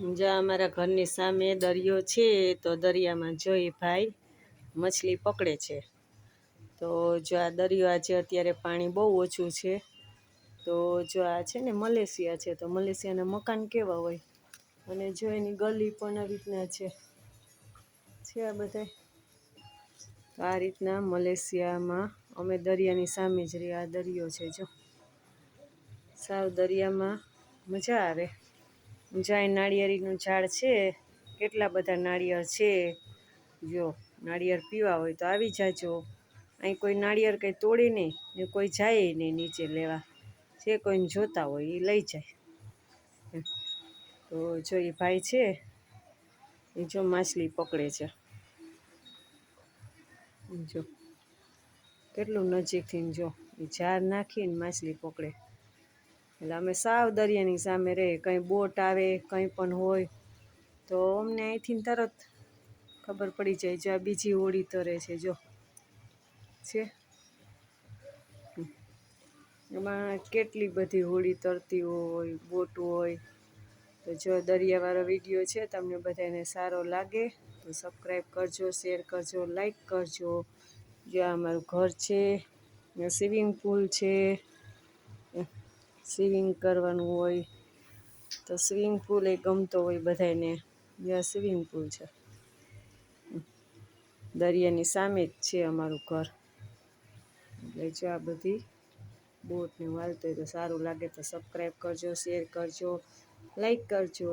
જો અમારા ઘરની સામે દરિયો છે, તો દરિયામાં જોઈ ભાઈ મછલી પકડે છે. તો જો આ દરિયો આજે અત્યારે પાણી બહુ ઓછું છે, તો જો આ છે ને મલેશિયા છે, તો મલેશિયાના મકાન કેવા હોય? અને જો એની ગલી પણ આ રીતના છે. છે આ બધા તો આ રીતના મલેશિયામાં અમે દરિયાની સામે જ રહી આ દરિયો છે જો. સાવ દરિયામાં મજા આવે. જ્યાં નાળિયેરીનું ઝાડ છે, કેટલા બધા નાળિયેર છે, જો નાળિયેર પીવા હોય તો આવી જાજો. અહીં કોઈ નાળિયેર કંઈ તોડે નહીં ને કોઈ જાય નહીં નીચે લેવા. જે કોઈને જોતા હોય એ લઈ જાય. તો જો એ ભાઈ છે એ જો માછલી પકડે છે. જો કેટલું નજીકથી જો એ ઝાડ નાખીને માછલી પકડે. એટલે અમે સાવ દરિયાની સામે રહે કંઈ બોટ આવે, કંઈ પણ હોય, તો અમને અહીંથી તરત ખબર પડી જાય જો આ બીજી હોળી તરે છે, જો. છે? એમાં કેટલી બધી હોડી તરતી હોય, બોટ હોય. તો જો દરિયાવાળો વીડિયો છે, તમને બધાને સારો લાગે, તો સબસ્ક્રાઈબ કરજો, શેર કરજો, લાઈક કરજો. જો અમારું ઘર છે સ્વિમિંગ પુલ છે સ્વિમિંગ કરવાનું હોય, તો સ્વિમિંગ પુલ એ ગમતો હોય બધાને જ્યાં સ્વિમિંગ પુલ છે. દરિયાની સામે જ છે અમારું ઘર. એટલે જો આ બધી બોટને વાલતો હોય તો સારું લાગે તો સબસ્ક્રાઈબ કરજો શેર કરજો લાઈક કરજો.